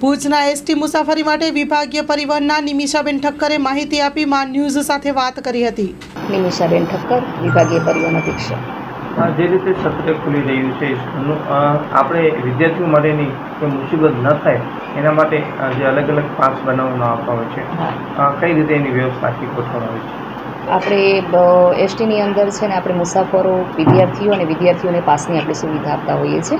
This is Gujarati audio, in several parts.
ભુજના એસટી મુસાફરી માટે વિભાગીય પરિવહનના નિમિષાબેન ઠક્કરે માહિતી આપી મા ન્યૂઝ સાથે વાત કરી હતી. નિમિષાબેન ઠક્કર વિભાગીય પરિવહન અધિક્ષક. જે રીતે સત્ર ખુલી રહ્યું છે સ્કૂલનું આપણે વિદ્યાર્થીઓ માટેની કે મુસીબત ન થાય એના માટે જે અલગ અલગ પાસ બનાવવામાં આવતા હોય છે. કઈ રીતે એની વ્યવસ્થા આખી ગોઠવવામાં આવે છે? આપણે એસટીની અંદર છે ને આપણે મુસાફરો, વિદ્યાર્થીઓ અને વિદ્યાર્થીઓને પાસની આપણે સુવિધા આપતા હોઈએ છીએ.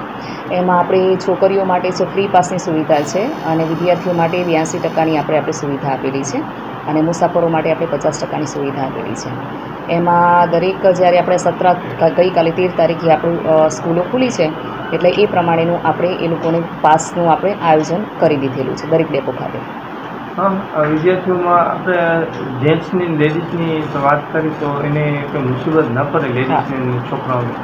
એમાં આપણે છોકરીઓ માટે છે ફ્રી પાસની સુવિધા છે અને વિદ્યાર્થીઓ માટે બ્યાસી ટકાની આપણે આપણે સુવિધા આપેલી છે અને મુસાફરો માટે આપણે પચાસ ટકાની સુવિધા આપેલી છે. એમાં દરેક જ્યારે આપણે સત્ર, ગઈકાલે તેર તારીખે આપણું સ્કૂલો ખુલી છે એટલે એ પ્રમાણેનું આપણે એ લોકોને પાસનું આપણે આયોજન કરી દીધેલું છે દરેક ડેપો ખાતે. હા વિદ્યાર્થીઓમાં આપણે જેન્ટ્સની લેડીઝની વાત કરી તો એને કોઈ મુસીબત ન પડે લેડીઝની છોકરાઓને.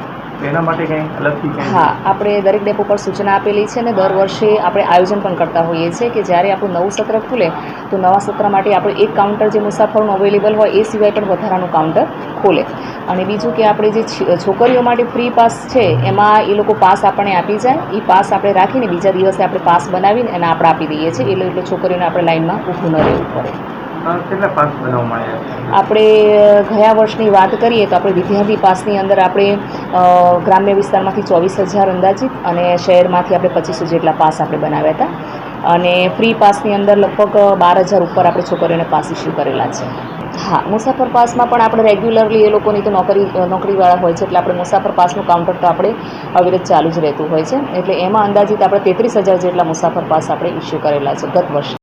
એના માટે કંઈ અલગથી હા આપણે દરેક ડેપો પર સૂચના આપેલી છે અને દર વર્ષે આપણે આયોજન પણ કરતા હોઈએ છીએ કે જ્યારે આપણું નવું સત્ર ખુલે તો નવા સત્ર માટે આપણે એક કાઉન્ટર જે મુસાફરોનું અવેલેબલ હોય એ સિવાય પણ વધારાનું કાઉન્ટર ખોલે. અને બીજું કે આપણે જે છી- છોકરીઓ માટે ફ્રી પાસ છે એમાં એ લોકો પાસ આપણને આપી જાય. એ પાસ આપણે રાખીને બીજા દિવસે આપણે પાસ બનાવીને એને આપણે આપી દઈએ છીએ. એટલે એટલે છોકરીઓને આપણે લાઈનમાં ઊભું ન રહેવું પડે. આપણે ગયા વર્ષની વાત કરીએ તો આપણે વિદ્યાર્થી પાસની અંદર આપણે ગ્રામ્ય વિસ્તારમાંથી ચોવીસ હજાર અંદાજિત અને શહેરમાંથી આપણે પચીસો જેટલા પાસ આપણે બનાવ્યા હતા. અને ફ્રી પાસની અંદર લગભગ બાર હજાર ઉપર આપણે છોકરીઓને પાસ ઇસ્યુ કરેલા છે. હા, મુસાફર પાસમાં પણ આપણે રેગ્યુલરલી એ લોકોની તો નોકરી નોકરીવાળા હોય છે, એટલે આપણે મુસાફર પાસનું કાઉન્ટર તો આપણે અવિરત ચાલુ જ રહેતું હોય છે. એટલે એમાં અંદાજિત આપણે તેત્રીસ હજાર જેટલા મુસાફર પાસ આપણે ઇસ્યુ કરેલા છે ગત વર્ષે.